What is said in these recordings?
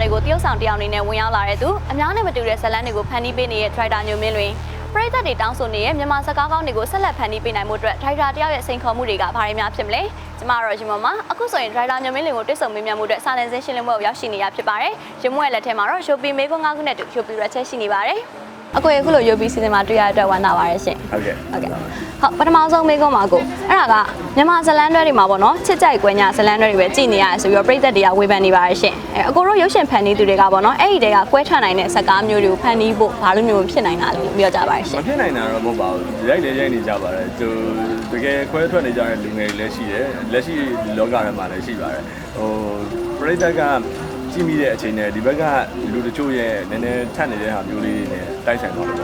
တွေကိုတရုတ်ဆောင်တယောက်အနေနဲ့ဝင်ရောက်လာတဲ့သူအများနဲ့မတူတဲ့ဇတ်လန်းတွေကိုဖန်တီးပေးနေတဲ့ driver ညိုမင်းလွင်ပရိသတ်တွေတောင်းဆိုနေတဲ့မြန်မာစကားကောင်းတွေကိုဆက်လက်ဖန်တီးပေးနိုင်မှုအတွက် driver တယောက်ရဲ့စိန်ခေါ်မှုတွေကဘာတွေများဖြစ်မလဲကျမတို့ရှင်မမအခုဆိုရင် driver ညိုမင်းလွင်ကိုတွေ့ဆုံမေးမြန်းမှုအတွက်စာလင်စင်းရှင်းလင်းပွဲကိုရောက်ရှိနေရဖြစ်ပါတယ်ရမွေရဲ့လက်ထဲမှာတော့ shopping မေးခွန်း၅ခုနဲ့တူ shopping ရက်ချက်ရှိနေပါတယ် အခုအခုလို UB စီစဉ်မှာတွေ့ရတဲ့အတွက်ဝမ်းသာပါတယ်ရှင်ဟုတ်ကဲ့ဟုတ်ကဲ့ဟုတ်ပထမဆုံးမေးခွန်းပါကိုအဲ့ဒါကမြန်မာဇလန်တွဲတွေမှာပေါ့နော်ချစ်ကြိုက်ကွယ်ညာဇလန်တွဲတွေပဲကြည်နေရတယ်ဆိုပြီးတော့ပြည်သက်တွေကဝေဖန်နေပါရရှင်အဲအကိုတို့ရုပ်ရှင်ဖန်တီးသူတွေကပေါ့နော်အဲ့ဒီတဲကကွဲထွက်နိုင်တဲ့ဇာတ်ကားမျိုးတွေကိုဖန်တီးဖို့ဘာလို့မျိုးဖြစ်နိုင်တာလဲလို့ပြောကြပါရရှမင်ဖြစ်နိုင်တာတော့မဟုတ်ပါဘူးရိုက်လေရိုက်နေကြပါတယ်သူတကယ်ခွဲထွက်နေကြတဲ့လူငယ်တွေလည်းရှိတယ်လက်ရှိလောကထဲမှာလည်းရှိပါတယ်ဟိုပရိသတ်က ကြည့်မိတဲ့အချိန်နဲ့ဒီဘက်ကလူတချို့ရဲ့နည်းနည်းထပ်နေတဲ့ဟာမျိုးလေးတွေနဲ့တိုက်ဆိုင်သွားလို့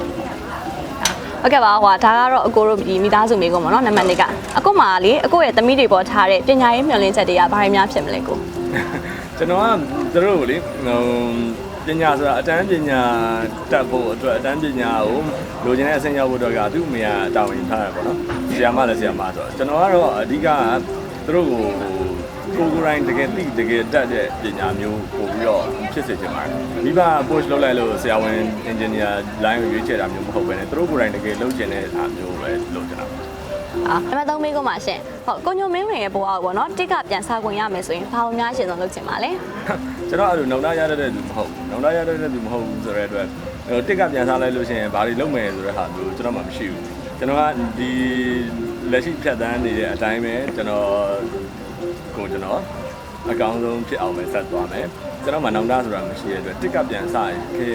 ဟုတ်ကဲ့ပါဟိုဒါကတော့အကိုတို့ဒီမိသားစုမေးခွန်းပေါ့နော်နံပါတ်1ကအကိုမှာလေအကိုရဲ့သမီးတွေပေါ်ထားတဲ့ပညာရေးမျှော်လင့်ချက်တွေကဘာတွေများဖြစ်မလဲကိုကျွန်တော်ကသူတို့ကိုလေဟိုပညာဆိုတာအတန်းပညာတက်ဖို့အတွက်အတန်းပညာကိုလိုချင်တဲ့အဆင့်ရောက်ဖို့အတွက်ကသူ့အမေကတာဝန်ယူထားတယ်ပေါ့နော်ဆရာမလည်းဆရာမဆိုတော့ကျွန်တော်ကတော့အဓိကသူတို့ကို ကိုကိုယ်တိုင်တကယ်သိတကယ်တတ်တဲ့ပညာမျိုးပို့ပြီးတော့ဖြစ်စေချင်ပါတယ်မိဘ post လုပ်လိုက်လို့ဆရာဝန် engineer line ကိုရွေးချယ်တာမျိုးမဟုတ်ဘဲနဲ့သူတို့ကိုယ်တိုင်တကယ်လုပ်ချင်တဲ့အားမျိုးပဲလုပ်ချင်တာပါအာနံပါတ်3မေးခွန်းပါရှင်ဟုတ်ကိုညိုမင်းလွင်ရဲ့ဘဝကိုပေါ့နော်တစ်ကပြန်စားခွင့်ရမယ်ဆိုရင်ဘာလို့များရှင်ဆုံးလုပ်ချင်ပါလဲကျွန်တော်အဲ့လိုနောင်တရရတဲ့လူမဟုတ်ဘူးနောင်တရရတဲ့လူမဟုတ်ဘူးဆိုတဲ့အတွက်ဟိုတစ်ကပြန်စားလိုက်လို့ရှိရင်ဘာတွေလုပ်မယ်ဆိုတဲ့ဟာမျိုးကျွန်တော်မှမရှိဘူးကျွန်တော်ကဒီလက်ရှိဖြတ်တန်းနေတဲ့အတိုင်းပဲကျွန်တော် ကိုကျွန်တော်အကောင်းဆုံးဖြစ်အောင်ပဲဆက်သွားမယ်ကျွန်တော်မှနောင်တဆိုတာမရှိတဲ့အတွက်တစ်ကပြန်စားရင်ခေ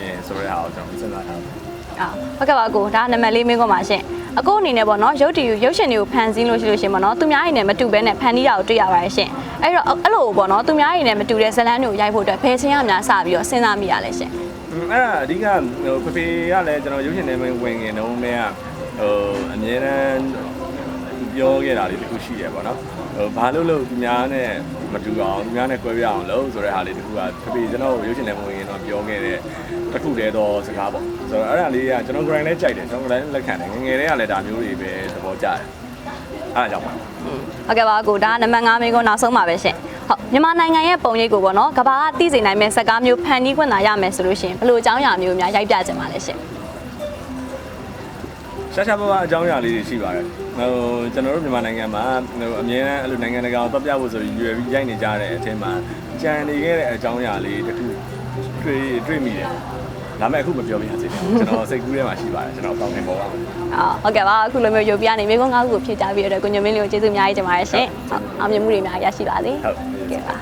ရင်ဆိုတဲ့ဟာကိုကျွန်တော်စဉ်းစားထားတယ်အာဟုတ်ကဲ့ပါအကိုဒါနံပါတ်၄မေးခွန်းပါရှင်အကိုအနေနဲ့ပေါ့နော်ရုပ်တီရုပ်ရှင်တွေကိုဖန်ဆင်းလို့ရှိလို့ရှင်ပေါ့နော်သူများအိမ်နဲ့မတူဘဲနဲ့ဖန်တီးတာကိုတွေ့ရပါတယ်ရှင်အဲ့တော့အဲ့လိုပေါ့နော်သူများအိမ်နဲ့မတူတဲ့ဇလန်းတွေကိုရိုက်ဖို့အတွက်ဖယ်ချင်းရများစပြီးတော့စဉ်းစားမိရလဲရှင်อืมအဲ့ဒါအဓိကဟိုဖေဖေကလည်းကျွန်တော်ရုပ်ရှင်ထဲမှာဝင်ငင်တော့မဲကဟိုအမြဲတမ်း ပြောခဲ့တာလေးတခုရှိရပေါ့နော်ဟိုဘာလို့လို့သူများနဲ့မတူအောင်သူများနဲ့꿰ပြအောင်လို့ဆိုတဲ့ဟာလေးတခုကဖေဖေကျွန်တော်ရုပ်ရှင်ထဲမှာဝင်ငင်တော့ပြောခဲ့တဲ့တခုတည်းသောစကားပေါ့ဆိုတော့အဲ့ဒါလေးကကျွန်တော် grind လည်းကြိုက်တယ်ကျွန်တော်လည်းလက်ခံတယ်ငယ်ငယ်တည်းကလည်းဒါမျိုးတွေပဲသဘောကျတယ်အဲ့ဒါကြောင့်ပါဟုတ်ကဲ့ပါအကိုဒါနံပါတ်5မေးခွန်းနောက်ဆုံးပါပဲရှင်ဟုတ်မြန်မာနိုင်ငံရဲ့ပုံရိပ်ကိုပေါ့နော်ကဘာကသိစေနိုင်မဲ့စကားမျိုးဖန်တီးခွင့်သာရမယ်ဆိုလို့ရှင်ဘယ်လိုအကြောင်းအရာမျိုးများရိုက်ပြချင်ပါလဲရှင် ရှာရှာပါပါအကြောင်းအရာလေးတွေရှိပါတယ်ဟိုကျွန်တော်တို့မြန်မာနိုင်ငံမှာဟိုအများအားအဲ့လိုနိုင်ငံတကာကိုတက်ပြဖို့ဆိုပြီးရွယ်ပြီးရိုက်နေကြတဲ့အထက်မှာကြံနေခဲ့တဲ့အကြောင်းအရာလေးတခုတွေ့တွေ့မိတယ်ဒါပေမဲ့အခုမပြောပြရစေနဲ့ကျွန်တော်စိတ်ကူးထဲမှာရှိပါတယ်ကျွန်တော်အကောင်းနေပေါ်ပါမယ်အာဟုတ်ကဲ့ပါအခုလိုမျိုးရုပ်ပြနေမေခွန်း၅ခုကိုဖြည့်ကြပြီးရတဲ့ကိုညိုမင်းလေးကိုကျေးဇူးအများကြီးတင်ပါတယ်ရှင်ဟုတ်အောင်မြင်မှုတွေအများကြီးရရှိပါစေဟုတ်ကဲ့ပါ